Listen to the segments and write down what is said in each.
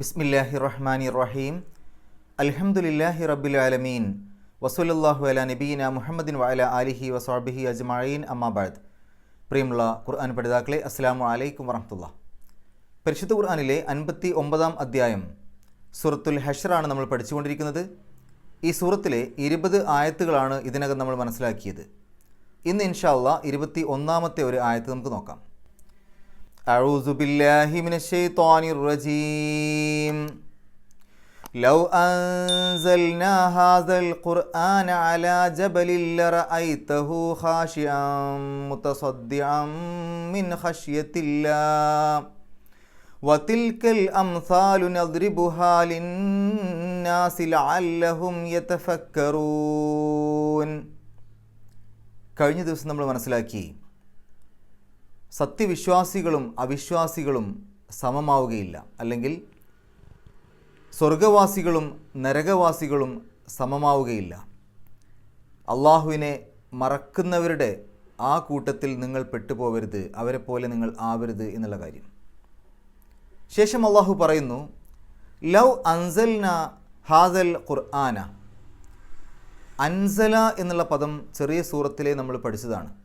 ബിസ്മില്ലാഹി റഹ്മാനി റഹീം അൽഹംദുലില്ലാഹി റബ്ബിൽ ആലമീൻ വസൂലല്ലാഹു അല നബീന മുഹമ്മദിൻ വഅല അലിഹി വസാബിഹി അജ്മഈൻ. അമ്മാബാദ് പ്രിയമുള്ള ഖുർആൻ പഠിതാക്കളെ അസ്സലാമു അലൈക്കും വറഹമുല്ല പരിശുദ്ധ ഖുർആാനിലെ അൻപത്തി ഒമ്പതാം അധ്യായം സൂറത്തുൽ ഹഷറാണ് നമ്മൾ പഠിച്ചുകൊണ്ടിരിക്കുന്നത്. ഈ സൂറത്തിലെ ഇരുപത് ആയത്തുകളാണ് ഇതിനകം നമ്മൾ മനസ്സിലാക്കിയത്. ഇന്ന് ഇൻഷാ അള്ളാ ഇരുപത്തി ഒന്നാമത്തെ ഒരു ആയത്ത് നമുക്ക് നോക്കാം. أعوذ بالله من الشيطان الرجيم لو أنزلنا هذا القرآن على جبل لرأيته خاشعا متصدعا من خشية الله وتلك الأمثال نضربها للناس لعلهم يتفكرون കഴിഞ്ഞ ദിവസം നമ്മൾ മനസ്സിലാക്കി സത്യവിശ്വാസികളും അവിശ്വാസികളും സമമാവുകയില്ല. അല്ലെങ്കിൽ സ്വർഗവാസികളും നരകവാസികളും സമമാവുകയില്ല. അള്ളാഹുവിനെ മറക്കുന്നവരുടെ ആ കൂട്ടത്തിൽ നിങ്ങൾ പെട്ടുപോകരുത് അവരെ പോലെ നിങ്ങൾ ആവരുത് എന്നുള്ള കാര്യം. ശേഷം അള്ളാഹു പറയുന്നു ലവ് അൻസൽന ഹാദൽ ഖുർആന. അൻസല എന്നുള്ള പദം ചെറിയ സൂറത്തിലെ നമ്മൾ പഠിച്ചതാണ്.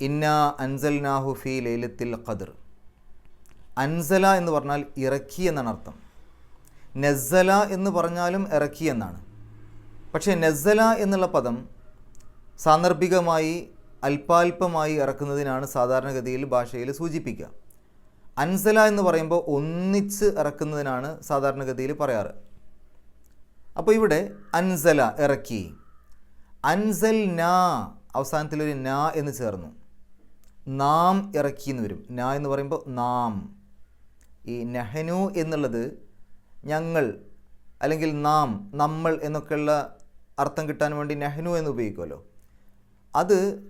ഇന്ന അൻസൽനാഹു ഫി ലൈലത്തിൽ ഖദർ. അൻസല എന്ന് പറഞ്ഞാൽ ഇറക്കി എന്നാണ് അർത്ഥം. നസ്സല എന്ന് പറഞ്ഞാലും ഇറക്കി എന്നാണ്. പക്ഷേ നസ്സല എന്നുള്ള പദം സാന്ദർഭികമായി അല്പാൽപമായി ഇറക്കുന്നതിനാണ് സാധാരണഗതിയിൽ ഭാഷയിൽ സൂചിപ്പിക്കുക. അൻസല എന്ന് പറയുമ്പോൾ ഒന്നിച്ച് ഇറക്കുന്നതിനാണ് സാധാരണഗതിയിൽ പറയാറ്. അപ്പോൾ ഇവിടെ അൻസല ഇറക്കി. അൻസൽ നാ അവസാനത്തിലൊരു നാ എന്ന് ചേർന്നു. നാം ഇറക്കി എന്ന് വരും. ന എന്ന് പറയുമ്പോൾ നാം. ഈ നഹനു എന്നുള്ളത് ഞങ്ങൾ അല്ലെങ്കിൽ നാം നമ്മൾ എന്നൊക്കെയുള്ള അർത്ഥം കിട്ടാൻ വേണ്ടി നെഹ്നു എന്ന് ഉപയോഗിക്കുമല്ലോ. അത്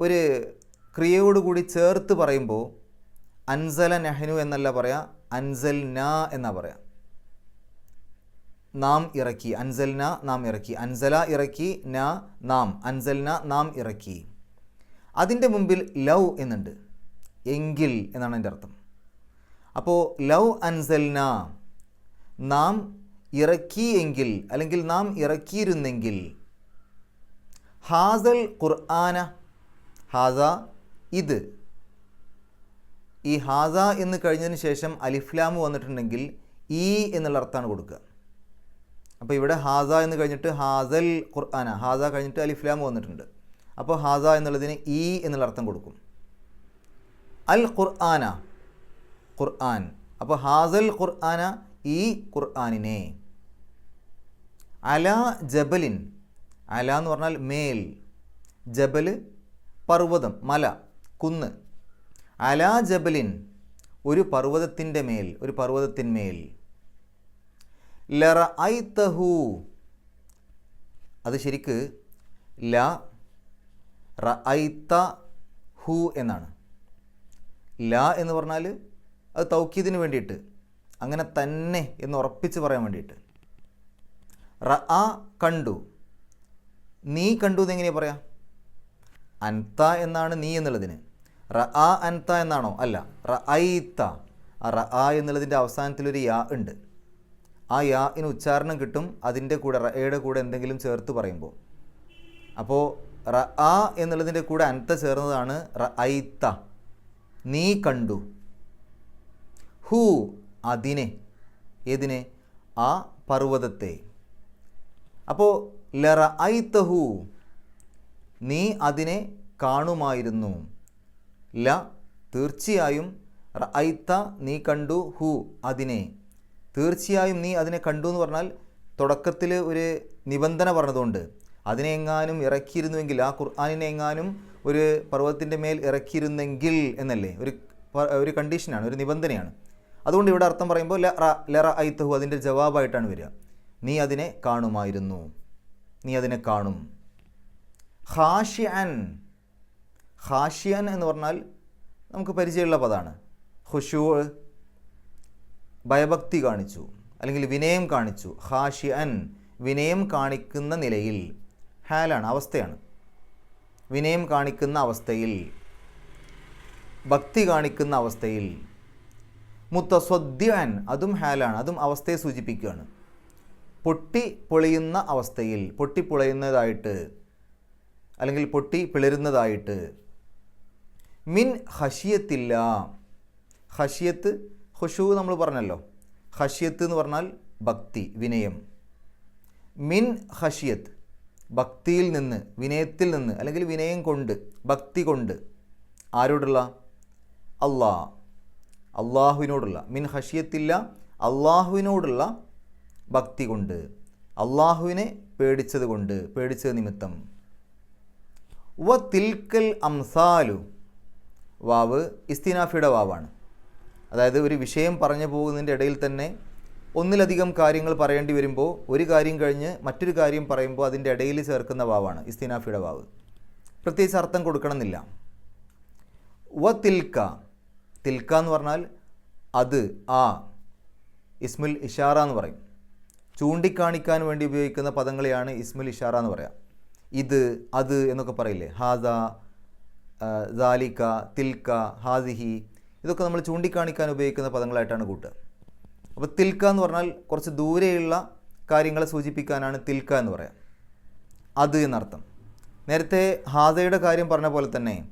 ഒരു ക്രിയയോടുകൂടി ചേർത്ത് പറയുമ്പോൾ അൻസല നെഹ്നു എന്നല്ല പറയാ അൻസൽ ന എന്നാ പറയാം. നാം ഇറക്കി അൻസൽന നാം ഇറക്കി. അൻസല ഇറക്കി ന നാം. അൻസൽന നാം ഇറക്കി. അതിന്റെ മുമ്പിൽ ലവ് എന്നുണ്ട്. എങ്കിൽ എന്നാണ് എന്റെ അർത്ഥം. അപ്പോൾ ലവ് അൻസൽന നാം ഇറക്കി എങ്കിൽ അല്ലെങ്കിൽ നാം ഇറക്കിയിരുന്നെങ്കിൽ ഹാസൽ ഖുർആന ഹാസ ഇത്. ഈ ഹാസ എന്ന് കഴിഞ്ഞതിന് ശേഷം അലിഫ്ലാമ് വന്നിട്ടുണ്ടെങ്കിൽ ഈ എന്നുള്ള അർത്ഥമാണ് കൊടുക്കുക. അപ്പോൾ ഇവിടെ ഹാസ എന്ന് കഴിഞ്ഞിട്ട് ഹാസൽ ഖുർആന ഹാസ കഴിഞ്ഞിട്ട് അലിഫ്ലാമ് വന്നിട്ടുണ്ട്. അപ്പോൾ ഹാസ എന്നുള്ളതിന് ഈ എന്നുള്ള അർത്ഥം കൊടുക്കും. അൽ ഖുർആന ഖുർആൻ. അപ്പോൾ ഹാസൽ ഖുർആന ഈ ഖുർആാനിനെ. അല ജബലിൻ അല എന്ന് പറഞ്ഞാൽ മേൽ. ജബൽ പർവതം മല കുന്ന്. അല ജബലിൻ ഒരു പർവതത്തിന്റെ മേൽ ഒരു പർവതത്തിന്മേൽ ലറ ഐ തഹു അത് ശരിക്ക് ല റ ഐ ത ഹു എന്നാണ്. ല എന്ന് പറഞ്ഞാൽ അത് തൗക്കീദിന് വേണ്ടിയിട്ട് അങ്ങനെ തന്നെ എന്ന് ഉറപ്പിച്ച് പറയാൻ വേണ്ടിയിട്ട്. റ ആ കണ്ടു. നീ കണ്ടു എന്നെങ്ങനെയാണ് പറയാ? അൻത എന്നാണ് നീ എന്നുള്ളതിന്. റ ആ അൻത എന്നാണോ? അല്ല റ ഐത്ത ആ റ ആ എന്നുള്ളതിന്റെ അവസാനത്തിലൊരു യാ ഉണ്ട്. ആ യാ ഇന് ഉച്ചാരണം കിട്ടും അതിന്റെ കൂടെ റ റയുടെ കൂടെ എന്തെങ്കിലും ചേർത്ത് പറയുമ്പോൾ. അപ്പോൾ റ ആ എന്നുള്ളതിന്റെ കൂടെ അനത്ത ചേർന്നതാണ് റ ഐത്ത. നീ കണ്ടു. ഹൂ അതിനെ. ഏതിനെ? ആ പർവതത്തെ. അപ്പോൾ ലറ ഐത്തഹു നീ അതിനെ കാണുമായിരുന്നു. ല തീർച്ചയായും ഐത്ത നീ കണ്ടു ഹു അതിനെ. തീർച്ചയായും നീ അതിനെ കണ്ടു എന്ന് പറഞ്ഞാൽ തുടക്കത്തിൽ ഒരു നിബന്ധന പറഞ്ഞതുകൊണ്ട് അതിനെ എങ്ങാനും ഇറക്കിയിരുന്നുവെങ്കിൽ ആ ഖുർആാനിനെ എങ്ങാനും ഒരു പർവതത്തിന്റെ മേൽ ഇറക്കിയിരുന്നെങ്കിൽ എന്നല്ലേ? ഒരു ഒരു കണ്ടീഷനാണ് ഒരു നിബന്ധനയാണ്. അതുകൊണ്ട് ഇവിടെ അർത്ഥം പറയുമ്പോൾ ല ലറ ഐത്തഹു അതിന്റെ ജവാബായിട്ടാണ് വരിക. നീ അതിനെ കാണുമായിരുന്നു. നീ അതിനെ കാണും. ഹാഷിയൻ ഹാഷിയൻ എന്ന് പറഞ്ഞാൽ നമുക്ക് പരിചയമുള്ള പദമാണ്. ഹുഷു ഭയഭക്തി കാണിച്ചു. അല്ലെങ്കിൽ വിനയം കാണിച്ചു. ഹാഷിയൻ വിനയം കാണിക്കുന്ന നിലയിൽ. ഹാലാണ് അവസ്ഥയാണ്. വിനയം കാണിക്കുന്ന അവസ്ഥയിൽ ഭക്തി കാണിക്കുന്ന അവസ്ഥയിൽ മുത്തസ്വദ്യാൻ അതും ഹാലാണ് അതും അവസ്ഥയെ സൂചിപ്പിക്കുകയാണ്. പൊട്ടി പൊളിയുന്ന അവസ്ഥയിൽ പൊട്ടി പൊളിയുന്നതായിട്ട് അല്ലെങ്കിൽ പൊട്ടി പിളരുന്നതായിട്ട് മിൻ ഹഷിയത്തില്ല ഹഷിയത്ത് ഹുഷു നമ്മൾ പറഞ്ഞല്ലോ. ഹഷിയത്ത് എന്ന് പറഞ്ഞാൽ ഭക്തി വിനയം. മിൻ ഹഷിയത്ത് ഭക്തിയിൽ നിന്ന് വിനയത്തിൽ നിന്ന് അല്ലെങ്കിൽ വിനയം കൊണ്ട് ഭക്തി കൊണ്ട് ആരോടുള്ള? അള്ളാ അള്ളാഹുവിനോടുള്ള മിൻ ഹഷിയത്തില്ല അള്ളാഹുവിനോടുള്ള ഭക്തി കൊണ്ട്. അള്ളാഹുവിനെ പേടിച്ചത് കൊണ്ട് പേടിച്ചത് നിമിത്തം. വ തിൽക്കൽ അംസാലു. വാവ് ഇസ്തിനാഫിയുടെ വാവാണ്. അതായത് ഒരു വിഷയം പറഞ്ഞു പോകുന്നതിന്റെ ഇടയിൽ തന്നെ ഒന്നിലധികം കാര്യങ്ങൾ പറയേണ്ടി വരുമ്പോൾ ഒരു കാര്യം കഴിഞ്ഞ് മറ്റൊരു കാര്യം പറയുമ്പോൾ അതിന്റെ ഇടയിൽ ചേർക്കുന്ന വാവാണ് ഇസ്തിനാഫിയുടെ വാവ്. പ്രത്യേകിച്ച് അർത്ഥം കൊടുക്കണമെന്നില്ല. വ തിൽക്ക. തിൽക്ക എന്ന് പറഞ്ഞാൽ അത് ആ ഇസ്മുൽ ഇഷാറ എന്ന് പറയും. ചൂണ്ടിക്കാണിക്കാൻ വേണ്ടി ഉപയോഗിക്കുന്ന പദങ്ങളെയാണ് ഇസ്മുൽ ഇഷാറ എന്ന് പറയുക ഇത് അത് എന്നൊക്കെ പറയില്ലേ? ഹാദ ദാലിക്ക തിൽക്ക ഹാദിഹി ഇതൊക്കെ നമ്മൾ ചൂണ്ടിക്കാണിക്കാൻ ഉപയോഗിക്കുന്ന പദങ്ങളായിട്ടാണ് കൂട്ടുക. അപ്പോൾ തിൽക്ക എന്ന് പറഞ്ഞാൽ കുറച്ച് ദൂരെയുള്ള കാര്യങ്ങളെ സൂചിപ്പിക്കാനാണ് തിൽക്ക എന്ന് പറയാം. അത് എന്നർത്ഥം. നേരത്തെ ഹാദയുടെ കാര്യം പറഞ്ഞ പോലെ തന്നെ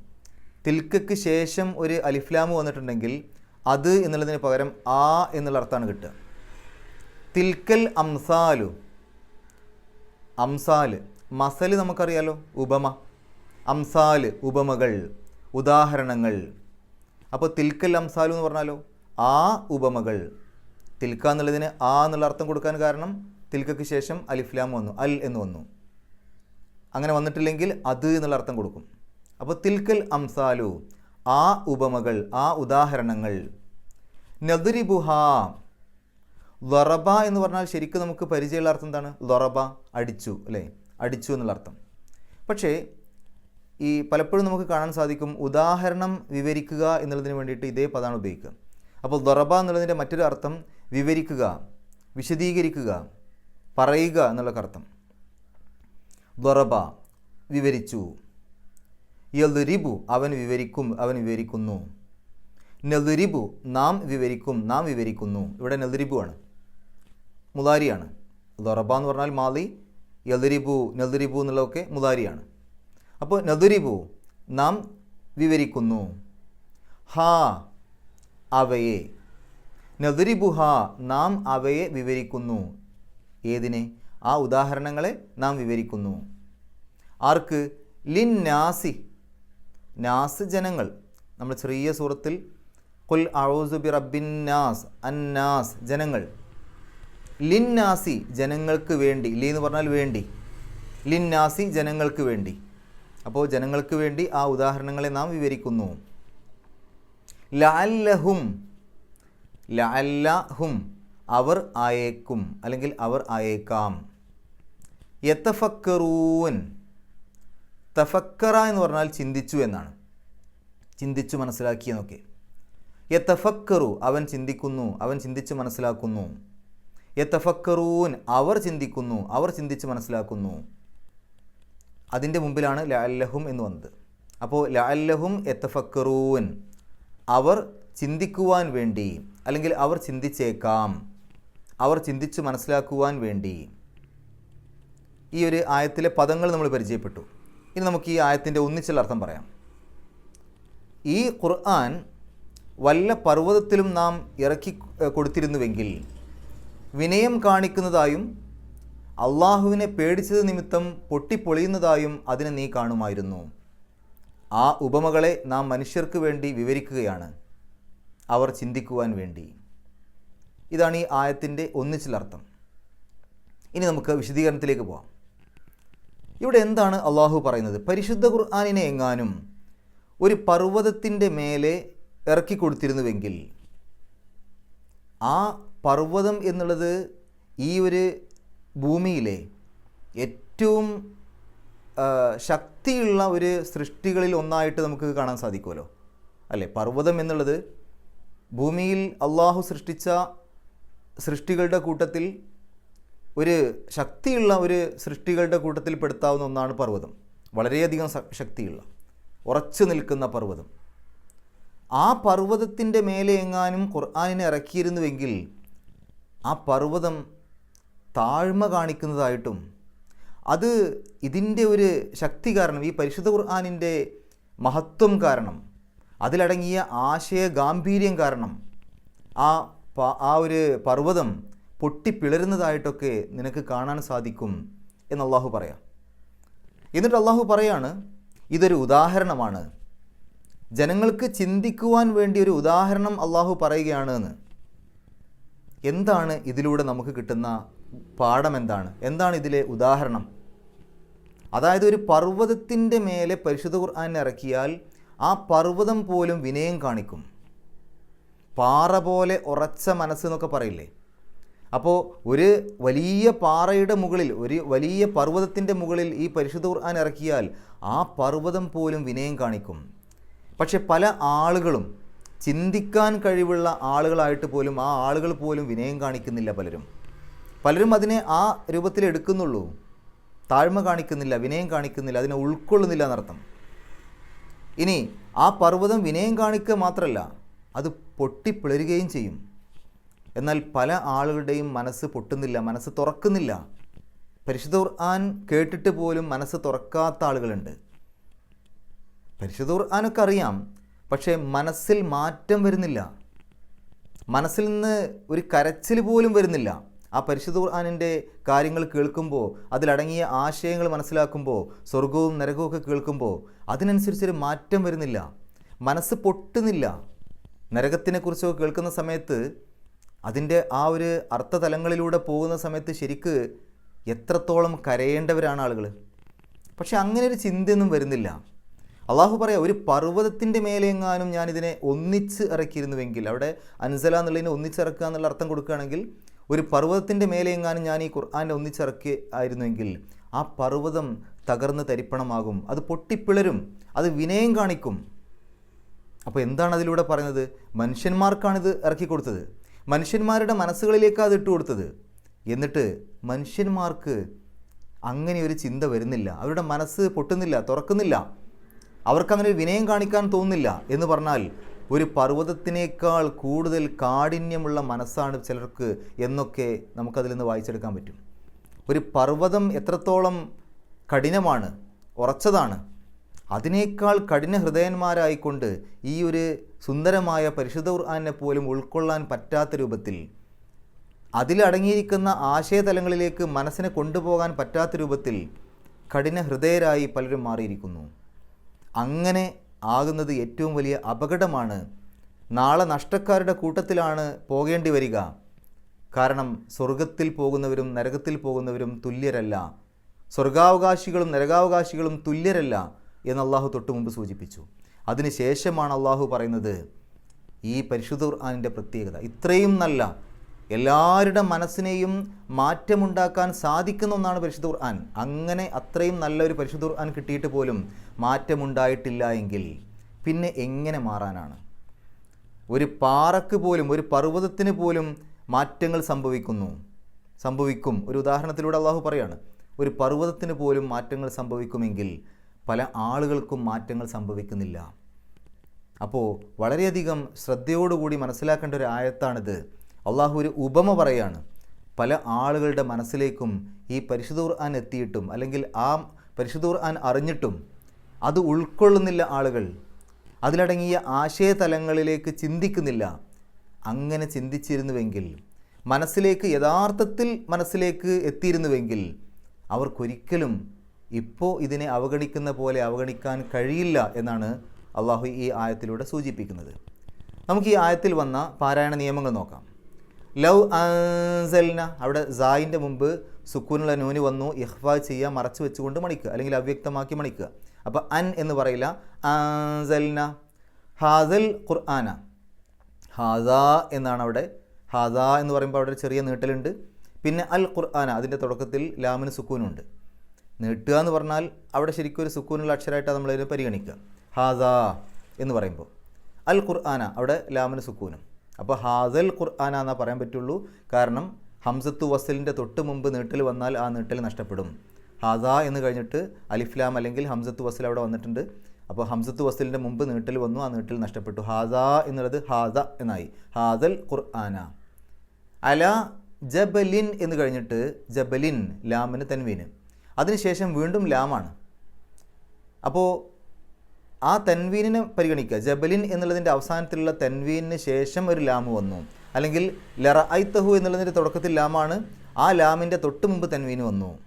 തിൽക്കയ്ക്ക് ശേഷം ഒരു അലിഫ്ലാമ് വന്നിട്ടുണ്ടെങ്കിൽ അത് എന്നുള്ളതിന് പകരം ആ എന്നുള്ള അർത്ഥമാണ് കിട്ടുക. തിൽക്കൽ അംസാലു. അംസാൽ. മസൽ നമുക്കറിയാലോ? ഉപമ. അംസാൽ ഉപമകൾ ഉദാഹരണങ്ങൾ. അപ്പോൾ തിൽക്കൽ അംസാലു എന്ന് പറഞ്ഞാലോ? ആ ഉപമകൾ. തിൽക്ക എന്നുള്ളതിന് ആ എന്നുള്ള അർത്ഥം കൊടുക്കാൻ കാരണം തിൽക്കയ്ക്ക് ശേഷം അലിഫ്ലാം വന്നു അൽ എന്ന് വന്നു. അങ്ങനെ വന്നിട്ടില്ലെങ്കിൽ അത് എന്നുള്ള അർത്ഥം കൊടുക്കും. അപ്പോൾ തിൽക്കൽ അംസാലു ആ ഉപമകൾ ആ ഉദാഹരണങ്ങൾ നദുരിബുഹ ലൊറബ എന്ന് പറഞ്ഞാൽ ശരിക്കും നമുക്ക് പരിചയമുള്ള അർത്ഥം എന്താണ്? ലൊറബ അടിച്ചു അല്ലേ? അടിച്ചു എന്നുള്ള അർത്ഥം. പക്ഷേ ഈ പലപ്പോഴും നമുക്ക് കാണാൻ സാധിക്കും ഉദാഹരണം വിവരിക്കുക എന്നുള്ളതിന് വേണ്ടിയിട്ട് ഇതേ പദമാണ് ഉപയോഗിക്കുക. അപ്പോൾ ദൊറബ എന്നുള്ളതിന്റെ മറ്റൊരു അർത്ഥം വിവരിക്കുക വിശദീകരിക്കുക പറയുക എന്നുള്ള അർത്ഥം ദൊറബ വിവരിച്ചു. യലുരിബു അവൻ വിവരിക്കും അവൻ വിവരിക്കുന്നു. നെലുരിബു നാം വിവരിക്കും നാം വിവരിക്കുന്നു. ഇവിടെ നെലുരിബു ആണ്. മുലാരിയാണ്. ദൊറബ എന്ന് പറഞ്ഞാൽ മാലി യലുരിബു നെലുരിബു എന്നുള്ളതൊക്കെ മുലാരിയാണ്. അപ്പോൾ നദുരിബു നാം വിവരിക്കുന്നു. ഹാ അവയെ നദുരിബു ഹാ നാം അവയെ വിവരിക്കുന്നു. ഏതിനെ? ആ ഉദാഹരണങ്ങളെ നാം വിവരിക്കുന്നു. ആർക്ക്? ലിൻ നാസി നാസ് ജനങ്ങൾ. നമ്മൾ ചെറിയ സൂറത്തിൽ കുൽ അഴൂസു ബി റബ്ബിൻ നാസ് അന്നാസ് ജനങ്ങൾ. ലിൻ നാസി ജനങ്ങൾക്ക് വേണ്ടി ലി എന്ന് പറഞ്ഞാൽ വേണ്ടി. ലിൻ നാസി ജനങ്ങൾക്ക് വേണ്ടി. അപ്പോൾ ജനങ്ങൾക്ക് വേണ്ടി ആ ഉദാഹരണങ്ങളെ നാം വിവരിക്കുന്നു. ലഅല്ലഹും ലഅല്ലഹും അവർ ആയേക്കും അല്ലെങ്കിൽ അവർ ആയേക്കാം. യത്തഫക്കറൂൻ. തഫക്കറ എന്ന് പറഞ്ഞാൽ ചിന്തിച്ചു എന്നാണ്. ചിന്തിച്ചു മനസ്സിലാക്കി എന്നൊക്കെ. യത്തഫക്കറു അവൻ ചിന്തിക്കുന്നു അവൻ ചിന്തിച്ച് മനസ്സിലാക്കുന്നു. യത്തഫക്കറൂൻ അവർ ചിന്തിക്കുന്നു അവർ ചിന്തിച്ച് മനസ്സിലാക്കുന്നു. അതിന്റെ മുമ്പിലാണ് ലഅല്ലഹും എന്ന് വന്നത്. അപ്പോൾ ലഅല്ലഹും യത്തഫക്കറൂൻ അവർ ചിന്തിക്കുവാൻ വേണ്ടി അല്ലെങ്കിൽ അവർ ചിന്തിച്ചേക്കാം. അവർ ചിന്തിച്ച് മനസ്സിലാക്കുവാൻ വേണ്ടി. ഈ ഒരു ആയത്തിലെ പദങ്ങൾ നമ്മൾ പരിചയപ്പെട്ടു. ഇനി നമുക്ക് ഈ ആയത്തിന്റെ ഒന്നിച്ചുള്ള അർത്ഥം പറയാം. ഈ ഖുർആൻ വല്ല പർവതത്തിലും നാം ഇറക്കി കൊടുത്തിരുന്നുവെങ്കിൽ വിനയം കാണിക്കുന്നതായും അള്ളാഹുവിനെ പേടിച്ചത് നിമിത്തം പൊട്ടിപ്പൊളിയുന്നതായും അതിനെ നീ കാണുമായിരുന്നു. ആ ഉപമകളെ നാം മനുഷ്യർക്ക് വേണ്ടി വിവരിക്കുകയാണ്. അവർ ചിന്തിക്കുവാൻ വേണ്ടി. ഇതാണ് ഈ ആയത്തിന്റെ ഒന്നിച്ചിലർത്ഥം ഇനി നമുക്ക് വിശദീകരണത്തിലേക്ക് പോവാം. ഇവിടെ എന്താണ് അള്ളാഹു പറയുന്നത്? പരിശുദ്ധ ഖുർആാനിനെ എങ്ങാനും ഒരു പർവതത്തിന്റെ മേലെ ഇറക്കി കൊടുത്തിരുന്നുവെങ്കിൽ ആ പർവതം എന്നുള്ളത് ഈ ഒരു ഭൂമിയിലെ ഏറ്റവും ശക്തിയുള്ള ഒരു സൃഷ്ടികളിൽ ഒന്നായിട്ട് നമുക്ക് കാണാൻ സാധിക്കുമല്ലോ. അല്ലേ? പർവതം എന്നുള്ളത് ഭൂമിയിൽ അള്ളാഹു സൃഷ്ടിച്ച സൃഷ്ടികളുടെ കൂട്ടത്തിൽ ഒരു ശക്തിയുള്ള ഒരു സൃഷ്ടികളുടെ കൂട്ടത്തിൽ പെടുത്താവുന്ന ഒന്നാണ് പർവതം. വളരെയധികം ശക്തിയുള്ള ഉറച്ചു നിൽക്കുന്ന പർവതം. ആ പർവതത്തിന്റെ മേലെ എങ്ങാനും ഖുർആാനിനെ ഇറക്കിയിരുന്നുവെങ്കിൽ ആ പർവതം താഴ്മ കാണിക്കുന്നതായിട്ടും അത് ഇതിന്റെ ഒരു ശക്തി കാരണം ഈ പരിശുദ്ധ ഖുർആാനിന്റെ മഹത്വം കാരണം അതിലടങ്ങിയ ആശയ ഗാംഭീര്യം കാരണം ആ ആ ഒരു പർവതം പൊട്ടിപ്പിളരുന്നതായിട്ടൊക്കെ നിനക്ക് കാണാൻ സാധിക്കും എന്ന് അള്ളാഹു പറയാം. എന്നിട്ട് അള്ളാഹു പറയാണ് ഇതൊരു ഉദാഹരണമാണ്. ജനങ്ങൾക്ക് ചിന്തിക്കുവാൻ വേണ്ടി ഒരു ഉദാഹരണം അള്ളാഹു പറയുകയാണ് എന്ന് എന്താണ് ഇതിലൂടെ നമുക്ക് കിട്ടുന്ന പാഠം എന്താണ്? എന്താണ് ഇതിലെ ഉദാഹരണം? അതായത് ഒരു പർവതത്തിന്റെ മേലെ പരിശുദ്ധ ഖുർആൻ ഇറക്കിയാൽ ആ പർവതം പോലും വിനയം കാണിക്കും. പാറ പോലെ ഉറച്ച മനസ്സ് എന്നൊക്കെ പറയില്ലേ? അപ്പോൾ ഒരു വലിയ പാറയുടെ മുകളിൽ ഒരു വലിയ പർവതത്തിന്റെ മുകളിൽ ഈ പരിശുദ്ധ ഖുർആൻ ഇറക്കിയാൽ ആ പർവതം പോലും വിനയം കാണിക്കും. പക്ഷെ പല ആളുകളും ചിന്തിക്കാൻ കഴിവുള്ള ആളുകളായിട്ട് പോലും ആ ആളുകൾ പോലും വിനയം കാണിക്കുന്നില്ല പലരും. പലരും അതിനെ ആ രൂപത്തിൽ എടുക്കുന്നുള്ളൂ. താഴ്മ കാണിക്കുന്നില്ല വിനയം കാണിക്കുന്നില്ല അതിനെ ഉൾക്കൊള്ളുന്നില്ല എന്നർത്ഥം. ഇനി ആ പർവതം വിനയം കാണിക്കുക മാത്രമല്ല അത് പൊട്ടിപ്പിളരുകയും ചെയ്യും. എന്നാൽ പല ആളുകളുടെയും മനസ്സ് പൊട്ടുന്നില്ല മനസ്സ് തുറക്കുന്നില്ല. പരിശുദ്ധ ഖുർആൻ കേട്ടിട്ട് പോലും മനസ്സ് തുറക്കാത്ത ആളുകളുണ്ട്. പരിശുദ്ധ ഖുർആനൊക്കെ അറിയാം പക്ഷേ മനസ്സിൽ മാറ്റം വരുന്നില്ല. മനസ്സിൽ നിന്ന് ഒരു കരച്ചിൽ പോലും വരുന്നില്ല. ആ പരിശുദ്ധ ഖുർആാനിന്റെ കാര്യങ്ങൾ കേൾക്കുമ്പോൾ അതിലടങ്ങിയ ആശയങ്ങൾ മനസ്സിലാക്കുമ്പോൾ സ്വർഗവും നരകവും ഒക്കെ കേൾക്കുമ്പോൾ അതിനനുസരിച്ചൊരു മാറ്റം വരുന്നില്ല. മനസ്സ് പൊട്ടുന്നില്ല. നരകത്തിനെക്കുറിച്ചൊക്കെ കേൾക്കുന്ന സമയത്ത് അതിന്റെ ആ ഒരു അർത്ഥതലങ്ങളിലൂടെ പോകുന്ന സമയത്ത് ശരിക്ക് എത്രത്തോളം കരയേണ്ടവരാണ് ആളുകൾ പക്ഷെ അങ്ങനെ ഒരു ചിന്തയൊന്നും വരുന്നില്ല. അള്ളാഹു പറയാം ഒരു പർവതത്തിന്റെ മേലെങ്ങാനും ഞാനിതിനെ ഒന്നിച്ച് ഇറക്കിയിരുന്നുവെങ്കിൽ അവിടെ അൻസല എന്നുള്ളതിനെ ഒന്നിച്ചിറക്കുക എന്നുള്ള അർത്ഥം കൊടുക്കുകയാണെങ്കിൽ ഒരു പർവതത്തിന്റെ മേലെയെങ്ങാനും ഞാൻ ഈ ഖുർആാനെ ഒന്നിച്ചിറക്കി ആയിരുന്നുവെങ്കിൽ ആ പർവതം തകർന്ന് തരിപ്പണമാകും. അത് പൊട്ടിപ്പിളരും. അത് വിനയം കാണിക്കും. അപ്പോൾ എന്താണ് അതിലൂടെ പറയുന്നത്? മനുഷ്യന്മാർക്കാണിത് ഇറക്കി കൊടുത്തത് മനുഷ്യന്മാരുടെ മനസ്സുകളിലേക്കാണ് അത് ഇട്ട് കൊടുത്തത് എന്നിട്ട് മനുഷ്യന്മാർക്ക് അങ്ങനെ ഒരു ചിന്ത വരുന്നില്ല. അവരുടെ മനസ്സ് പൊട്ടുന്നില്ല തുറക്കുന്നില്ല. അവർക്കങ്ങനെ വിനയം കാണിക്കാൻ തോന്നുന്നില്ല എന്ന് പറഞ്ഞാൽ ഒരു പർവതത്തിനേക്കാൾ കൂടുതൽ കാഠിന്യമുള്ള മനസ്സാണ് ചിലർക്ക് എന്നൊക്കെ നമുക്കതിൽ നിന്ന് വായിച്ചെടുക്കാൻ പറ്റും. ഒരു പർവതം എത്രത്തോളം കഠിനമാണ് ഉറച്ചതാണ് അതിനേക്കാൾ കഠിന ഹൃദയന്മാരായിക്കൊണ്ട് ഈ ഒരു സുന്ദരമായ പരിശുദ്ധ ഖുർആാനെ പോലും ഉൾക്കൊള്ളാൻ പറ്റാത്ത രൂപത്തിൽ അതിലടങ്ങിയിരിക്കുന്ന ആശയതലങ്ങളിലേക്ക് മനസ്സിനെ കൊണ്ടുപോകാൻ പറ്റാത്ത രൂപത്തിൽ കഠിന ഹൃദയരായി പലരും മാറിയിരിക്കുന്നു. അങ്ങനെ ആകുന്നത് ഏറ്റവും വലിയ അപകടമാണ്. നാളെ നഷ്ടക്കാരുടെ കൂട്ടത്തിലാണ് പോകേണ്ടി വരിക. കാരണം സ്വർഗത്തിൽ പോകുന്നവരും നരകത്തിൽ പോകുന്നവരും തുല്യരല്ല. സ്വർഗാവകാശികളും നരകാവകാശികളും തുല്യരല്ല എന്ന് അള്ളാഹു തൊട്ടു മുമ്പ് സൂചിപ്പിച്ചു അതിനുശേഷമാണ് അള്ളാഹു പറയുന്നത് ഈ പരിശുദ്ധ ഖുർആാനിന്റെ പ്രത്യേകത. ഇത്രയും നല്ല എല്ലാവരുടെ മനസ്സിനെയും മാറ്റമുണ്ടാക്കാൻ സാധിക്കുന്ന ഒന്നാണ് പരിശുദ്ധ ഖുർആൻ. അങ്ങനെ അത്രയും നല്ലൊരു പരിശുദ്ധ ഖുർആൻ കിട്ടിയിട്ട് പോലും മാറ്റമുണ്ടായിട്ടില്ല എങ്കിൽ പിന്നെ എങ്ങനെ മാറാനാണ്? ഒരു പാറക്ക് പോലും ഒരു പർവതത്തിന് പോലും മാറ്റങ്ങൾ സംഭവിക്കുന്നു. സംഭവിക്കും. ഒരു ഉദാഹരണത്തിലൂടെ അള്ളാഹു പറയാണ് ഒരു പർവതത്തിന് പോലും മാറ്റങ്ങൾ സംഭവിക്കുമെങ്കിൽ പല ആളുകൾക്കും മാറ്റങ്ങൾ സംഭവിക്കുന്നില്ല. അപ്പോൾ വളരെയധികം ശ്രദ്ധയോടുകൂടി മനസ്സിലാക്കേണ്ട ഒരു ആയത്താണിത്. അള്ളാഹു ഒരു ഉപമ പറയാണ്. പല ആളുകളുടെ മനസ്സിലേക്കും ഈ പരിശുദ്ധ ഖുർആൻ എത്തിയിട്ടും അല്ലെങ്കിൽ ആ പരിശുദ്ധ ഖുർആൻ അറിഞ്ഞിട്ടും അത് ഉൾക്കൊള്ളുന്നില്ല ആളുകൾ. അതിലടങ്ങിയ ആശയതലങ്ങളിലേക്ക് ചിന്തിക്കുന്നില്ല. അങ്ങനെ ചിന്തിച്ചിരുന്നുവെങ്കിൽ മനസ്സിലേക്ക് യഥാർത്ഥത്തിൽ മനസ്സിലേക്ക് എത്തിയിരുന്നുവെങ്കിൽ അവർക്കൊരിക്കലും ഇപ്പോൾ ഇതിനെ അവഗണിക്കുന്ന പോലെ അവഗണിക്കാൻ കഴിയില്ല എന്നാണ് അള്ളാഹു ഈ ആയത്തിലൂടെ സൂചിപ്പിക്കുന്നത്. നമുക്ക് ഈ ആയത്തിൽ വന്ന പാരായണ നിയമങ്ങൾ നോക്കാം. ലവ് അൻസൽന. അവിടെ സായിന്റെ മുമ്പ് സുക്കൂനുള്ള നൂന് വന്നു ഇഹ്ഫ ചെയ്യുക മറച്ചു വെച്ചുകൊണ്ട് മണിക്കുക അല്ലെങ്കിൽ അവ്യക്തമാക്കി മണിക്കുക. അപ്പോൾ അൻ എന്ന് പറയില്ല. അൻസൽന. ഹാസൽ ഖുർആന. ഹാസ എന്നാണ് അവിടെ. ഹാസ എന്ന് പറയുമ്പോൾ അവിടെ ചെറിയ നീട്ടലുണ്ട്. പിന്നെ അൽ ഖുർആന അതിന്റെ തുടക്കത്തിൽ ലാമിന് സുക്കൂനുണ്ട്. നീട്ടുക എന്ന് പറഞ്ഞാൽ അവിടെ ശരിക്കും ഒരു സുക്കൂനുള്ള അക്ഷരമായിട്ടാണ് നമ്മളതിനെ പരിഗണിക്കുക. ഹാസ എന്ന് പറയുമ്പോൾ അൽ ഖുർആന അവിടെ ലാമിന് സുക്കൂനും. അപ്പോൾ ഹാസൽ ഖുർആന എന്നാ പറയാൻ പറ്റുള്ളൂ. കാരണം ഹംസത്തു വസലിന്റെ തൊട്ട് മുമ്പ് നീട്ടിൽ വന്നാൽ ആ നീട്ടിൽ നഷ്ടപ്പെടും. ഹാസ എന്ന് കഴിഞ്ഞിട്ട് അലിഫ്ലാം അല്ലെങ്കിൽ ഹംസത്ത് വസൽ അവിടെ വന്നിട്ടുണ്ട്. അപ്പോൾ ഹംസത്ത് വസലിന്റെ മുമ്പ് നീട്ടിൽ വന്നു ആ നീട്ടിൽ നഷ്ടപ്പെട്ടു. ഹാസ എന്നുള്ളത് ഹാസ എന്നായി. ഹാസൽ ഖുർആന. അല ജബലിൻ എന്ന് കഴിഞ്ഞിട്ട് ജബലിൻ ലാമിന് തൻവീന്. അതിനുശേഷം വീണ്ടും ലാമാണ്. അപ്പോൾ ആ തൻവീനിനെ പരിഗണിക്കുക. ജബലിൻ എന്നുള്ളതിന്റെ അവസാനത്തിലുള്ള തൻവീനിന് ശേഷം ഒരു ലാമ് വന്നു. അല്ലെങ്കിൽ ലറ ഐത്തഹു എന്നുള്ളതിന്റെ തുടക്കത്തിൽ ലാമാണ്. ആ ലാമിന്റെ തൊട്ട് മുമ്പ് തൻവീന് വന്നു.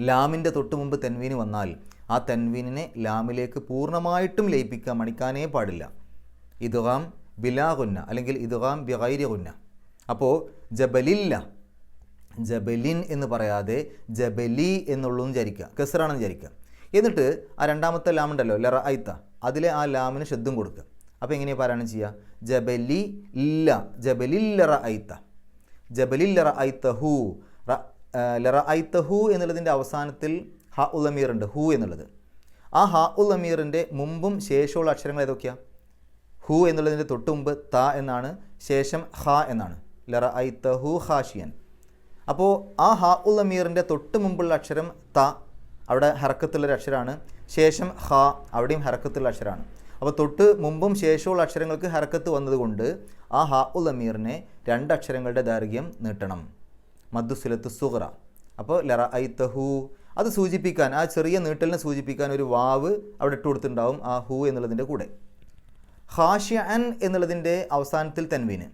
ലാമിന്റെ തൊട്ട് മുമ്പ് തെൻവീന് വന്നാൽ ആ തെൻവീനിനെ ലാമിലേക്ക് പൂർണമായിട്ടും ലയിപ്പിക്കുക മണിക്കാനേ പാടില്ല. ഇതുഹാം ബിലാ കുന്ന അല്ലെങ്കിൽ ഇതുഹാം ബിഗൈരി കുന്ന അപ്പോൾ ജബലില്ല. ജബലിൻ എന്ന് പറയാതെ ജബലി എന്നുള്ളൂ വിചാരിക്കുക. കെസറാണെന്ന് വിചാരിക്കുക. എന്നിട്ട് ആ രണ്ടാമത്തെ ലാമുണ്ടല്ലോ ലറ ഐത്ത. അതിലെ ആ ലാമിന് ശബ്ദം കൊടുക്കുക അപ്പോൾ എങ്ങനെയാണ് പാരായണം ചെയ്യുക ജബലി ഇല്ല ജബലില്ലറ ഐത്ത. ജബലില്ലറ ഐത്ത ഹൂ ലറ ഐത്ത ഹൂ എന്നുള്ളതിന്റെ അവസാനത്തിൽ ഹ ഉലമീർ ഉണ്ട് ഹൂ എന്നുള്ളത്. ആ ഹ ഉലമീറിന്റെ മുമ്പും ശേഷമുള്ള അക്ഷരങ്ങൾ ഏതൊക്കെയാണ് ഹു എന്നുള്ളതിന്റെ തൊട്ട് മുമ്പ് ത എന്നാണ് ശേഷം ഹ എന്നാണ്. ലറ ഐത്ത ഹു ഹാഷിയൻ. അപ്പോൾ ആ ഹ ഉൽ അമീറിന്റെ തൊട്ട് മുമ്പുള്ള അക്ഷരം ത അവിടെ ഹറക്കത്തുള്ളൊരു അക്ഷരമാണ് ശേഷം ഹ അവിടെയും ഹറക്കത്തുള്ള അക്ഷരമാണ് അപ്പോൾ തൊട്ട് മുമ്പും ശേഷമുള്ള അക്ഷരങ്ങൾക്ക് ഹറക്കത്ത് വന്നതുകൊണ്ട് ആ ഹ ഉൽ അമീറിനെ രണ്ട് അക്ഷരങ്ങളുടെ ദൈർഘ്യം നീട്ടണം. മദ്ദുസിലത്ത് സുഹറ അപ്പോൾ ലറ ഐ തഹു അത് സൂചിപ്പിക്കാൻ ആ ചെറിയ നീട്ടലിനെ സൂചിപ്പിക്കാൻ ഒരു വാവ് അവിടെ ഇട്ട് കൊടുത്തിട്ടുണ്ടാവും ആ ഹു എന്നുള്ളതിന്റെ കൂടെ. ഹാഷ്യൻ എന്നുള്ളതിന്റെ അവസാനത്തിൽ തൻവീന്.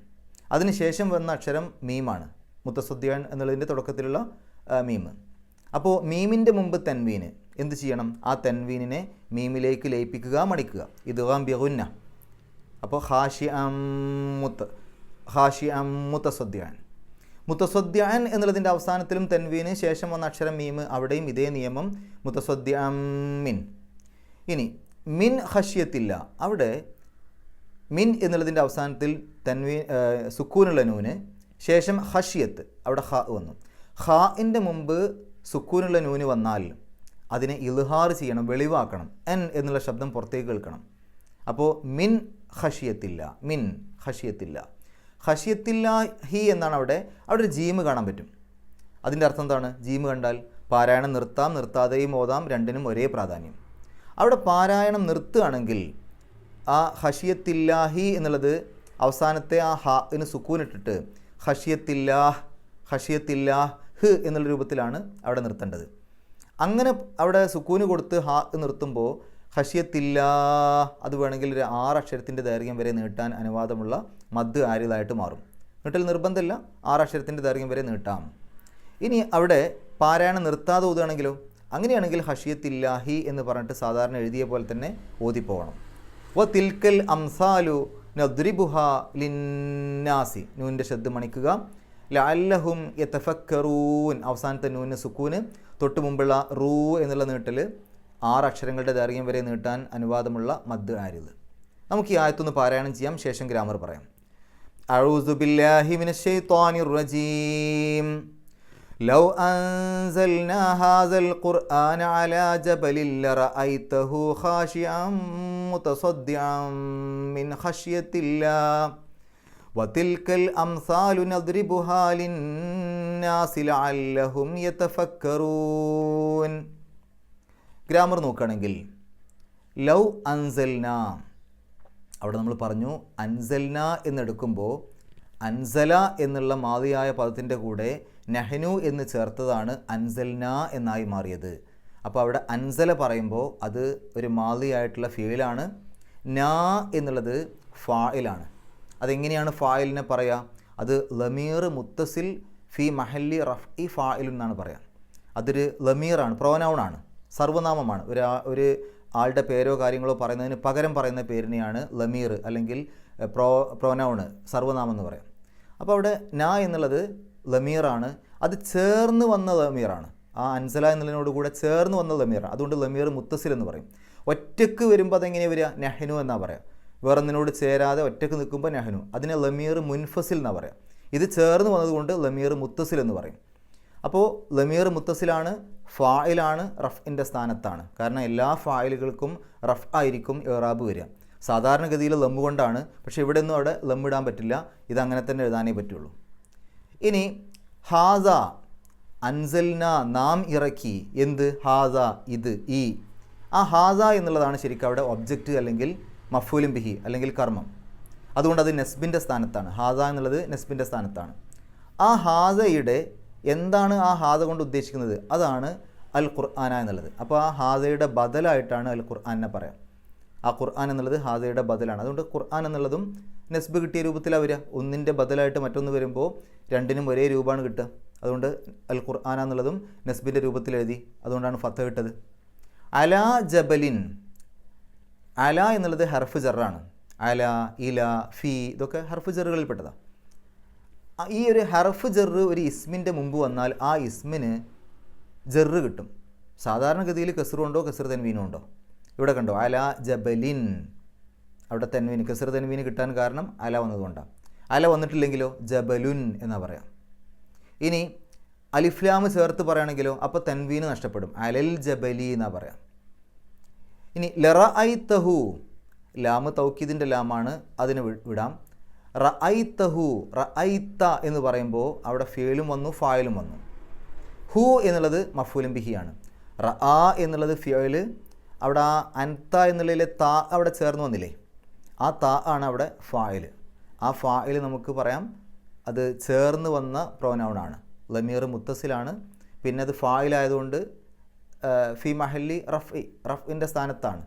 അതിനുശേഷം വന്ന അക്ഷരം മീമാണ്. മുത്തസുദ്യാൻ എന്നുള്ളതിന്റെ തുടക്കത്തിലുള്ള മീമ് അപ്പോൾ മീമിന്റെ മുമ്പ് തൻവീന്. എന്ത് ചെയ്യണം? ആ തൻവീനിനെ മീമിലേക്ക് ലയിപ്പിക്കുക മണിക്കുക ഇതുവാം ബിഹുന്ന അപ്പോൾ ഹാഷി അമ്മുത്ത് ഹാഷി മുത്തസുദ്യാൻ മുത്തസ്വദ്യാൻ എന്നുള്ളതിന്റെ അവസാനത്തിലും തൻവീന് ശേഷം വന്ന അക്ഷരം മീമ് അവിടെയും ഇതേ നിയമം. മുത്തസ്വദ്യാം മിൻ. ഇനി മിൻ ഹഷ്യത്തില്ല. അവിടെ മിൻ എന്നുള്ളതിന്റെ അവസാനത്തിൽ തൻവീ സുക്കൂനുള്ള നൂന്. ശേഷം ഹഷിയത്ത്. അവിടെ ഹ വന്നു. ഹാഇന്റെ മുമ്പ് സുക്കൂനുള്ള നൂന് വന്നാൽ അതിനെ ഇൽഹാർ ചെയ്യണം വെളിവാക്കണം എൻ എന്നുള്ള ശബ്ദം പുറത്തേക്ക് കേൾക്കണം. അപ്പോൾ മിൻ ഹഷിയത്തില്ല മിൻ ഹഷിയത്തില്ല ഹഷിയത്തില്ല ഹി എന്നാണ് അവിടെ അവിടെ ഒരു ജീമ് കാണാൻ പറ്റും. അതിന്റെ അർത്ഥം എന്താണ്? ജീമ് കണ്ടാൽ പാരായണം നിർത്താം നിർത്താതെയും ഓതാം രണ്ടിനും ഒരേ പ്രാധാന്യം. അവിടെ പാരായണം നിർത്തുകയാണെങ്കിൽ ആ ഹഷിയത്തില്ലാഹി എന്നുള്ളത് അവസാനത്തെ ആ ഹാന് സുക്കൂനിട്ടിട്ട് ഹഷിയത്തില്ലാഹ് ഹഷിയത്തില്ലാഹ് ഹ് എന്നുള്ള രൂപത്തിലാണ് അവിടെ നിർത്തേണ്ടത്. അങ്ങനെ അവിടെ സുക്കൂന് കൊടുത്ത് ഹാ നിർത്തുമ്പോൾ ഹഷ്യത്തില്ല അത് വേണമെങ്കിൽ ഒരു ആറ് അക്ഷരത്തിന്റെ ദൈർഘ്യം വരെ നീട്ടാൻ അനുവാദമുള്ള മദ് ആര്യതായിട്ട് മാറും. നീട്ടൽ നിർബന്ധമില്ല ആറ് അക്ഷരത്തിന്റെ ദൈർഘ്യം വരെ നീട്ടാം. ഇനി അവിടെ പാരായണം നിർത്താതെ ഓതുകയാണെങ്കിലോ അങ്ങനെയാണെങ്കിൽ ഹഷിയത്തില്ലാഹി എന്ന് പറഞ്ഞിട്ട് സാധാരണ എഴുതിയ പോലെ തന്നെ ഓതിപ്പോകണം. വ തിൽക്കൽ അംസാലു നദ്രിബുഹ ലിന്നാസി. നൂന്റെ ശബ്ദം മണിക്കുക. ലഅല്ലഹും യതഫക്കറൂൻ അവസാനത്തെ നൂന് സുക്കൂന് തൊട്ട് മുമ്പുള്ള റൂ എന്നുള്ള നീട്ടൽ ആറ് അക്ഷരങ്ങളുടെ ദൈർഘ്യം വരെ നീട്ടാൻ അനുവാദമുള്ള മദ് ആരിത് നമുക്ക് ഈ ആയത്തൊന്ന് പാരായണം ചെയ്യാം ശേഷം ഗ്രാമർ പറയാം أعوذ بالله من الشيطان الرجيم لو أنزلنا هذا القرآن على جبل لرأيته خاشعا متصدعا من خشية الله വതിൽക്കൽ അംസാലു നദ്രിബുഹാലിൻ ഗ്രാമർ നോക്കുകയാണെങ്കിൽ ലൗ അൻസൽന. അവിടെ നമ്മൾ പറഞ്ഞു അൻസൽന എന്നെടുക്കുമ്പോൾ അൻസല എന്നുള്ള മാതിയായ പദത്തിന്റെ കൂടെ നെഹ്നു എന്ന് ചേർത്തതാണ് അൻസൽന എന്നായി മാറിയത്. അപ്പോൾ അവിടെ അൻസല പറയുമ്പോൾ അത് ഒരു മാതിയായിട്ടുള്ള ഫീലാണ് നാ എന്നുള്ളത് ഫായിലാണ് അതെങ്ങനെയാണ് ഫായിലിനെ പറയുക അത് ലമീർ മുത്തസിൽ ഫി മഹല്ലി റഫ് ഇ ഫായിൽ എന്നാണ് പറയുക അതൊരു ലമീറാണ് പ്രോനൗണാണ് സർവനാമമാണ്. ഒരു ഒരു ആളുടെ പേരോ കാര്യങ്ങളോ പറയുന്നതിന് പകരം പറയുന്ന പേരിനെയാണ് ലമീർ അല്ലെങ്കിൽ പ്രോ പ്രോനൗണ് സർവനാമം എന്ന് പറയാം. അപ്പോൾ അവിടെ ന എന്നുള്ളത് ലമീറാണ്. അത് ചേർന്ന് വന്ന ലമീറാണ്. ആ അൻസല എന്നുള്ളതിനോട് കൂടെ ചേർന്ന് വന്ന ലമീറാണ്. അതുകൊണ്ട് ലമീർ മുത്തസിൽ എന്ന് പറയും. ഒറ്റയ്ക്ക് വരുമ്പോൾ അതെങ്ങനെയാണ് വരിക? നെഹ്നു എന്നാണ് പറയാം. വേറൊന്നിനോട് ചേരാതെ ഒറ്റയ്ക്ക് നിൽക്കുമ്പോൾ നെഹ്നു. അതിനെ ലമീർ മുൻഫസിൽ എന്ന് പറയാം. ഇത് ചേർന്ന് വന്നതുകൊണ്ട് ലമീർ മുത്തസിൽ എന്ന് പറയും. അപ്പോൾ ലമീർ മുത്തസിലാണ് ഫായിലാണ് റഫിന്റെ സ്ഥാനത്താണ്. കാരണം എല്ലാ ഫായിലുകൾക്കും റഫ് ആയിരിക്കും ഇറാബ് വരിക. സാധാരണഗതിയിൽ ലമ്മ് കൊണ്ടാണ്. പക്ഷേ ഇവിടെ ഒന്നും അവിടെ ഇടാൻ പറ്റില്ല. ഇത് അങ്ങനെ തന്നെ എഴുതാനേ പറ്റുള്ളൂ. ഇനി ഹാസ അൻസൽന നാം ഇറക്കി. എന്ത്? ഹാസ ഇത് ഈ. ആ ഹാസ എന്നുള്ളതാണ് ശരിക്കും അവിടെ ഒബ്ജക്റ്റ് അല്ലെങ്കിൽ മഫൂലും ബിഹി അല്ലെങ്കിൽ കർമ്മം. അതുകൊണ്ട് അത് നെസ്ബിന്റെ സ്ഥാനത്താണ്. ഹാസ എന്നുള്ളത് നെസ്ബിന്റെ സ്ഥാനത്താണ്. ആ ഹാസയുടെ എന്താണ് ആ ഹാസ കൊണ്ട് ഉദ്ദേശിക്കുന്നത്? അതാണ് അൽ ഖുർആന എന്നുള്ളത്. അപ്പോൾ ആ ഹാസയുടെ ബദലായിട്ടാണ് അൽ ഖുർആനെ പറയാം. ആ ഖുർആൻ എന്നുള്ളത് ഹാസയുടെ ബദലാണ്. അതുകൊണ്ട് ഖുർആൻ എന്നുള്ളതും നെസ്ബ് കിട്ടിയ രൂപത്തിലാണ് വരിക. ഒന്നിന്റെ ബദലായിട്ട് മറ്റൊന്ന് വരുമ്പോൾ രണ്ടിനും ഒരേ രൂപമാണ് കിട്ടുക. അതുകൊണ്ട് അൽ ഖുർആന എന്നുള്ളതും നെസ്ബിന്റെ രൂപത്തിൽ എഴുതി. അതുകൊണ്ടാണ് ഫത്ത കിട്ടത്. അലാ ജബലിൻ അല എന്നുള്ളത് ഹർഫ് ജറാണ്. അല ഇല ഫി ഇതൊക്കെ ഹർഫ് ജറുകളിൽ പെട്ടതാണ് ഈ ഒരു ഹർഫ് ജറ് ഒരു ഇസ്മിന്റെ മുമ്പ് വന്നാൽ ആ ഇസ്മിന് ജറ് കിട്ടും. സാധാരണഗതിയിൽ കസറുണ്ടോ കസർ തെൻവീനും ഉണ്ടോ? ഇവിടെ കണ്ടോ അല ജബലിൻ. അവിടെ തെൻവീൻ കസർ തെൻവീന് കിട്ടാൻ കാരണം അല വന്നതുകൊണ്ടാണ് അല വന്നിട്ടില്ലെങ്കിലോ? ജബലുൻ എന്നാ പറയാം. ഇനി അലിഫ്ലാം ചേർത്ത് പറയുകയാണെങ്കിലോ അപ്പോൾ തെൻവീന് നഷ്ടപ്പെടും. അലൽ ജബലി എന്നാ പറയാം. ഇനി ലറ ഐ തഹു ലാമ് തൗക്കീദിന്റെ ലാമാണ് അതിന് വിടാം. റ ഐ തഹു റ ഐ ത എന്ന് പറയുമ്പോൾ അവിടെ ഫേലും വന്നു ഫായലും വന്നു. ഹു എന്നുള്ളത് മഫൂലും ബിഹിയാണ്. റ ആ എന്നുള്ളത് ഫേൽ അവിടെ ആ അൻത എന്നുള്ളതിലെ താ അവിടെ ചേർന്ന് വന്നില്ലേ? ആ താ ആണ് അവിടെ ഫായൽ ആ ഫായൽ നമുക്ക് പറയാം അത് ചേർന്ന് വന്ന പ്രോനൗണാണ് ലമീർ മുത്തസിലാണ്. പിന്നെ അത് ഫായിലായതുകൊണ്ട് ഫി മഹല്ലി റഫ് റഫ് റഫിന്റെ സ്ഥാനത്താണ്.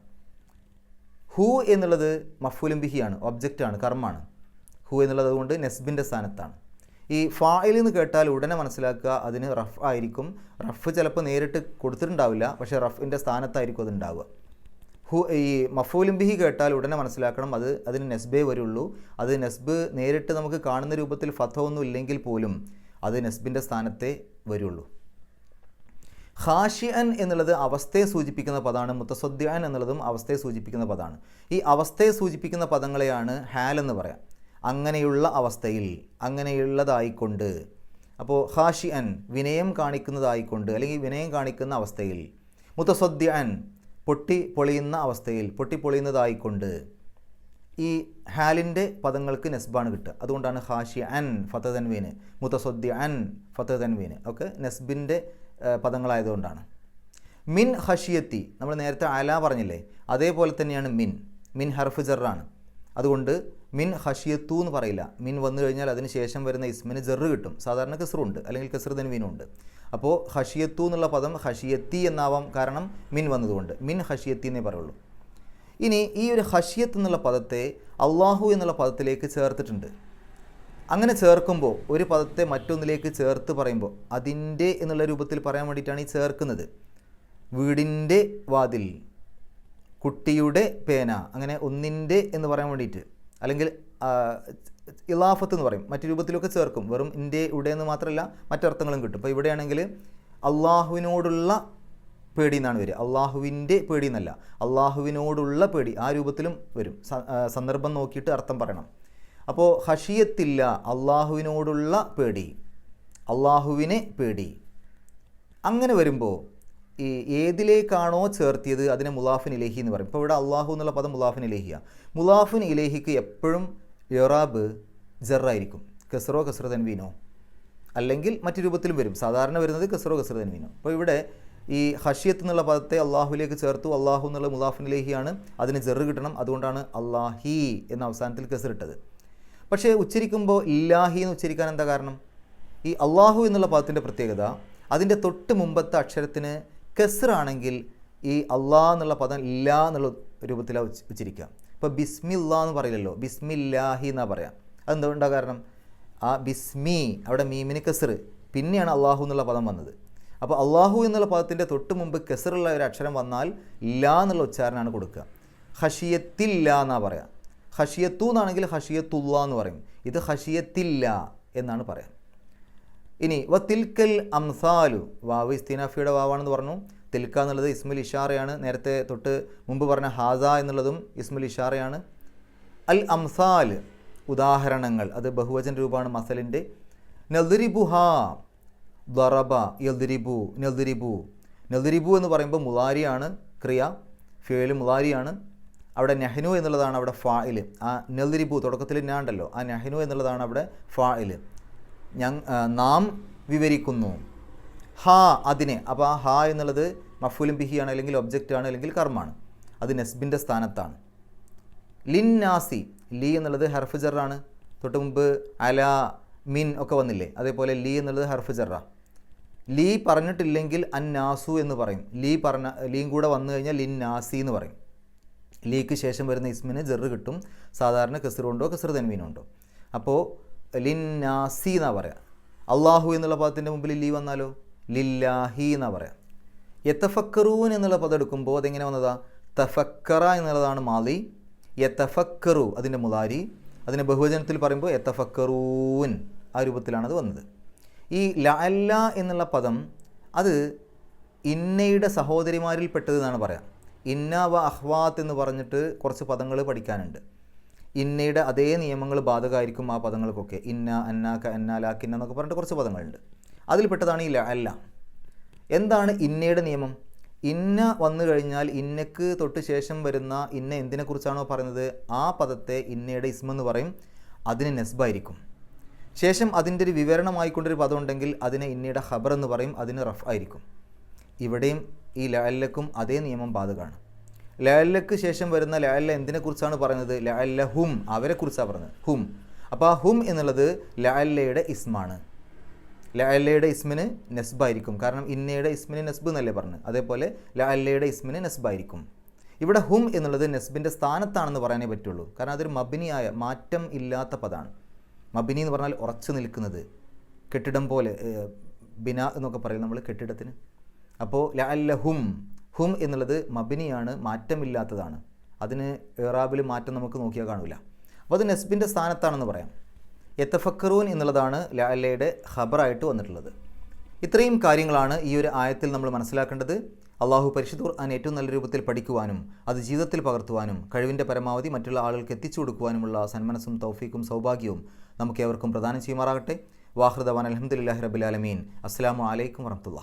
ഹു എന്നുള്ളത് മഫൂലും ബിഹിയാണ് ഒബ്ജക്റ്റാണ് കർമ്മമാണ് ഹു എന്നുള്ളത് കൊണ്ട് നെസ്ബിന്റെ സ്ഥാനത്താണ്. ഈ ഫായിൽ എന്ന് കേട്ടാൽ ഉടനെ മനസ്സിലാക്കുക അതിന് റഫ് ആയിരിക്കും. റഫ് ചിലപ്പോൾ നേരിട്ട് കൊടുത്തിട്ടുണ്ടാവില്ല പക്ഷേ റഫിന്റെ സ്ഥാനത്തായിരിക്കും അത് ഉണ്ടാവുക. ഹു ഈ മഫൂലും ബിഹി കേട്ടാൽ ഉടനെ മനസ്സിലാക്കണം അത് അതിന് നെസ്ബേ വരുള്ളൂ. അത് നെസ്ബ് നേരിട്ട് നമുക്ക് കാണുന്ന രൂപത്തിൽ ഫഥ ഒന്നും ഇല്ലെങ്കിൽ പോലും അത് നെസ്ബിന്റെ സ്ഥാനത്തേ വരുള്ളൂ. ഖാഷിഅൻ എന്നുള്ളത് അവസ്ഥയെ സൂചിപ്പിക്കുന്ന പദമാണ് മുത്തസദ്യാൻ എന്നുള്ളതും അവസ്ഥയെ സൂചിപ്പിക്കുന്ന പദമാണ്. ഈ അവസ്ഥയെ സൂചിപ്പിക്കുന്ന പദങ്ങളെയാണ് ഹാൽ എന്ന് പറയാം. അങ്ങനെയുള്ള അവസ്ഥയിൽ അങ്ങനെയുള്ളതായിക്കൊണ്ട്. അപ്പോൾ ഹാഷിയൻ വിനയം കാണിക്കുന്നതായിക്കൊണ്ട് അല്ലെങ്കിൽ വിനയം കാണിക്കുന്ന അവസ്ഥയിൽ മുത്തസദ്യാൻ പൊട്ടി പൊളിയുന്ന അവസ്ഥയിൽ പൊട്ടി പൊളിയുന്നതായിക്കൊണ്ട് ഈ ഹാലിന്റെ പദങ്ങൾക്ക് നെസ്ബാണ് കിട്ടുക. അതുകൊണ്ടാണ് ഹാഷി അൻ ഫത്ത തൻവീന് അൻ ഫത്ത ഒക്കെ നെസ്ബിന്റെ പദങ്ങളായതുകൊണ്ടാണ്. മിൻ ഹഷിയത്തി നമ്മൾ നേരത്തെ അല പറഞ്ഞില്ലേ? അതേപോലെ തന്നെയാണ് മിൻ. മിൻ ഹർഫ് ജറാണ്. അതുകൊണ്ട് മിൻ ഹഷിയത്തു എന്ന് പറയില്ല. മിൻ വന്നു കഴിഞ്ഞാൽ അതിന് ശേഷം വരുന്ന ഇസ്മിന് ജെറ് കിട്ടും. സാധാരണ കസറുണ്ട് അല്ലെങ്കിൽ കസർ ഉണ്ട്. അപ്പോൾ ഹഷിയത്തു എന്നുള്ള പദം ഹഷിയത്തി എന്നാവാം കാരണം മിൻ വന്നതുകൊണ്ട്. മിൻ ഹഷിയത്തി എന്നേ പറയുള്ളൂ. ഇനി ഈ ഒരു ഹഷിയത്ത് എന്നുള്ള പദത്തെ അള്ളാഹു എന്നുള്ള പദത്തിലേക്ക് ചേർത്തിട്ടുണ്ട്. അങ്ങനെ ചേർക്കുമ്പോൾ ഒരു പദത്തെ മറ്റൊന്നിലേക്ക് ചേർത്ത് പറയുമ്പോൾ അതിന്റെ എന്നുള്ള രൂപത്തിൽ പറയാൻ വേണ്ടിയിട്ടാണ് ഈ ചേർക്കുന്നത്. വീടിന്റെ വാതിൽ കുട്ടിയുടെ പേന അങ്ങനെ ഒന്നിന്റെ എന്ന് പറയാൻ വേണ്ടിയിട്ട്. അല്ലെങ്കിൽ ഇലാഫത്ത് എന്ന് പറയും. മറ്റു രൂപത്തിലൊക്കെ ചേർക്കും. വെറും ഇന്റെ ഇവിടെ എന്ന് മാത്രമല്ല മറ്റർത്ഥങ്ങളും കിട്ടും. ഇപ്പോൾ ഇവിടെയാണെങ്കിൽ അള്ളാഹുവിനോടുള്ള പേടി എന്നാണ് വരിക. അള്ളാഹുവിന്റെ പേടി എന്നല്ല. അള്ളാഹുവിനോടുള്ള പേടി ആ രൂപത്തിലും വരും. സന്ദർഭം നോക്കിയിട്ട് അർത്ഥം പറയണം. അപ്പോൾ ഹഷിയത്തില്ല അള്ളാഹുവിനോടുള്ള പേടി. അള്ളാഹുവിനെ പേടി. അങ്ങനെ വരുമ്പോൾ ഈ ഏതിലേക്കാണോ ചേർത്തിയത് അതിനെ മുലാഫിൻ ഇലേഹി എന്ന് പറയും. ഇപ്പോൾ ഇവിടെ അള്ളാഹു എന്നുള്ള പദം മുലാഫിൻ ഇലേഹിയ. മുലാഫിൻ ഇലേഹിക്ക് എപ്പോഴും ഇറാബ് ജറായിരിക്കും. കസറോ കസ്രോ തൻവീനോ. അല്ലെങ്കിൽ മറ്റു രൂപത്തിലും വരും. സാധാരണ വരുന്നത് കസ്രോ കസറ തൻവീനോ. അപ്പോൾ ഇവിടെ ഈ ഹഷിയത്ത് എന്നുള്ള പദത്തെ അള്ളാഹുലേക്ക് ചേർത്തു. അള്ളാഹു എന്നുള്ള മുലാഫിൻ ഇലേഹിയാണ് അതിന് ജെറ് കിട്ടണം. അതുകൊണ്ടാണ് അള്ളാഹി എന്ന അവസാനത്തിൽ കസറിട്ടത് പക്ഷേ ഉച്ചരിക്കുമ്പോൾ ഇല്ലാഹി എന്ന് ഉച്ചരിക്കാൻ എന്താ കാരണം? ഈ അള്ളാഹു എന്നുള്ള പദത്തിന്റെ പ്രത്യേകത അതിന്റെ തൊട്ട് മുമ്പത്തെ അക്ഷരത്തിന് കെസറാണെങ്കിൽ ഈ അള്ളാഹ് എന്നുള്ള പദം ഇല്ല എന്നുള്ള രൂപത്തിലാണ് ഉച്ച ഉച്ചരിക്കുക. ഇപ്പോൾ ബിസ്മില്ലാ എന്ന് പറയില്ലല്ലോ. ബിസ്മില്ലാഹി എന്നാണ് പറയാം. അതെന്തുകൊണ്ടാണ് കാരണം? ആ ബിസ്മി അവിടെ മീമിന് കെസർ പിന്നെയാണ് അള്ളാഹു എന്നുള്ള പദം വന്നത്. അപ്പോൾ അള്ളാഹു എന്നുള്ള പദത്തിന്റെ തൊട്ട് മുമ്പ് കെസറുള്ള ഒരു അക്ഷരം വന്നാൽ ഇല്ല എന്നുള്ള ഉച്ചാരണമാണ് കൊടുക്കുക. ഹഷിയത്തില്ല എന്നാണ് പറയാം. ഹഷിയത്തു എന്നാണെങ്കിൽ ഹഷിയത്തുള്ള എന്ന് പറയും. ഇത് ഹഷിയത്തില്ല എന്നാണ് പറയാം. ഇനി വ തിൽക്കൽ അംസാലു വാവ് ഇസ്തിനാഫിയുടെ വാവാണെന്ന് പറഞ്ഞു. തിൽക്ക എന്നുള്ളത് ഇസ്മുൽ ഇഷാറയാണ്. നേരത്തെ തൊട്ട് മുമ്പ് പറഞ്ഞ ഹാസ എന്നുള്ളതും ഇസ്മുൽ ഇഷാറയാണ്. അൽ അംസാൽ ഉദാഹരണങ്ങൾ. അത് ബഹുവചന രൂപമാണ് മസലിന്റെ. നദുരിബുഹ ദറബ യദുരിബു നദുരിബു. നദുരിബു എന്ന് പറയുമ്പോൾ മുലാരിയാണ് ക്രിയ ഫേൽ മുലാരിയാണ് അവിടെ നെഹ്നു എന്നുള്ളതാണ് അവിടെ ഫായിൽ ആ നെൽരിബു തുടക്കത്തിൽ ഞാൻ ഉണ്ടല്ലോ. ആ നെഹ്നു എന്നുള്ളതാണ് അവിടെ ഫായിൽ ഞങ് നാം വിവരിക്കുന്നു. ഹാ അതിനെ. അപ്പോൾ ആ ഹാ എന്നുള്ളത് മഫൂലും ബിഹിയാണ് അല്ലെങ്കിൽ ഒബ്ജക്റ്റ് ആണ് അല്ലെങ്കിൽ കർമ്മമാണ്. അത് നെസ്ബിന്റെ സ്ഥാനത്താണ്. ലിൻ നാസി ലീ എന്നുള്ളത് ഹർഫ് തൊട്ട് മുമ്പ് അല മിൻ ഒക്കെ വന്നില്ലേ? അതേപോലെ ലി എന്നുള്ളത് ഹർഫ് ലീ പറഞ്ഞിട്ടില്ലെങ്കിൽ അൻ നാസു എന്ന് പറയും. ലീ പറഞ്ഞ ലീം കൂടെ വന്നു കഴിഞ്ഞാൽ ലിൻ നാസി എന്ന് പറയും. ലീക്ക് ശേഷം വരുന്ന ഇസ്മിന് ജെറ് കിട്ടും. സാധാരണ കെസറുണ്ടോ കെസർ തൻവീനുണ്ടോ അപ്പോൾ ലിൻ നാസി എന്നാ പറയാം. അള്ളാഹു എന്നുള്ള പദത്തിന്റെ മുമ്പിൽ ലീ വന്നാലോ? ലില്ലാഹി എന്നാ പറയാം. യത്തഫക്കറൂൻ എന്നുള്ള പദം എടുക്കുമ്പോൾ അതെങ്ങനെ വന്നതാ? തഫക്കറ എന്നുള്ളതാണ് മാലി. യത്തഫക്കറു അതിന്റെ മുലാരി അതിനെ ബഹുവചനത്തിൽ പറയുമ്പോൾ യത്തഫക്കറൂൻ ആ രൂപത്തിലാണ് അത് വന്നത്. ഈ ലഅല്ല എന്നുള്ള പദം അത് ഇന്നയുടെ സഹോദരിമാരിൽ പെട്ടതെന്നാണ് പറയാം. ഇന്ന വ അഹ്വാത്ത് എന്ന് പറഞ്ഞിട്ട് കുറച്ച് പദങ്ങൾ പഠിക്കാനുണ്ട്. ഇന്നയുടെ അതേ നിയമങ്ങൾ ബാധകമായിരിക്കും ആ പദങ്ങൾക്കൊക്കെ. ഇന്ന അന്നാക്ക അന്നാലാക്കിന്ന എന്നൊക്കെ പറഞ്ഞിട്ട് കുറച്ച് പദങ്ങളുണ്ട്. അതിൽപ്പെട്ടതാണ് ഈ അല്ല. എന്താണ് ഇന്നയുടെ നിയമം? ഇന്ന വന്നു കഴിഞ്ഞാൽ ഇന്നക്ക് തൊട്ട് ശേഷം വരുന്ന ഇന്ന എന്തിനെക്കുറിച്ചാണോ പറയുന്നത്? ആ പദത്തെ ഇന്നയുടെ ഇസ്മെന്ന് പറയും. അതിന് നെസ്ബായിരിക്കും. ശേഷം അതിന്റെ ഒരു വിവരണമായിക്കൊണ്ടൊരു പദം ഉണ്ടെങ്കിൽ അതിനെ ഇന്നയുടെ ഖബർ എന്ന് പറയും. അതിന് റഫ് ആയിരിക്കും. ഇവിടെയും ഈ ലാലക്കും അതേ നിയമം ബാധകമാണ്. ലാലക്ക് ശേഷം വരുന്ന ലാല എന്തിനെക്കുറിച്ചാണ് പറയുന്നത്? ലാല ഹും അവരെക്കുറിച്ചാണ് പറയുന്നത്? ഹും. അപ്പോൾ ആ ഹും എന്നുള്ളത് ലാലയുടെ ഇസ്മാണ്. ലാലയുടെ ഇസ്മിന് നെസ്ബായിരിക്കും. കാരണം ഇന്നയുടെ ഇസ്മിന് നെസ്ബ് എന്നല്ലേ പറഞ്ഞു അതേപോലെ ലാലയുടെ ഇസ്മിന് നെസ്ബായിരിക്കും. ഇവിടെ ഹും എന്നുള്ളത് നെസ്ബിന്റെ സ്ഥാനത്താണെന്ന് പറയാനേ പറ്റുള്ളൂ. കാരണം അതൊരു മബിനിയായ മാറ്റം ഇല്ലാത്ത പദമാണ് മബിനി എന്ന് പറഞ്ഞാൽ ഉറച്ചു നിൽക്കുന്നത്. കെട്ടിടം പോലെ ബിന എന്നൊക്കെ പറയും നമ്മൾ കെട്ടിടത്തിന്. അപ്പോൾ ലഅല്ല ഹും ഹും എന്നുള്ളത് മബിനിയാണ് മാറ്റമില്ലാത്തതാണ്. അതിന് ഏറാബിൽ മാറ്റം നമുക്ക് നോക്കിയാൽ കാണില്ല അപ്പോൾ അത് നെസ്ബിന്റെ സ്ഥാനത്താണെന്ന് പറയാം. എത്തഫക്കറൂൻ എന്നുള്ളതാണ് ലഅല്ലയുടെ ഖബറായിട്ട് വന്നിട്ടുള്ളത്. ഇത്രയും കാര്യങ്ങളാണ് ഈ ഒരു ആയത്തിൽ നമ്മൾ മനസ്സിലാക്കേണ്ടത്. അള്ളാഹു പരിശുദ്ധൂർ അൻ ഏറ്റവും നല്ല രൂപത്തിൽ പഠിക്കുവാനും അത് ജീവിതത്തിൽ പകർത്തുവാനും കഴിവിന്റെ പരമാവധി മറ്റുള്ള ആളുകൾക്ക് എത്തിച്ചു കൊടുക്കുവാനുമുള്ള സന്മനസ്സും തൗഫീക്കും സൗഭാഗ്യവും നമുക്ക് ഏവർക്കും പ്രദാനം ചെയ്യുമാറാകട്ടെ. വാഹൃദവാൻ അലഹമുല്ലാഹി റബുലാലമീൻ അസ്സാം വലൈക്കും വറഹമുല്ല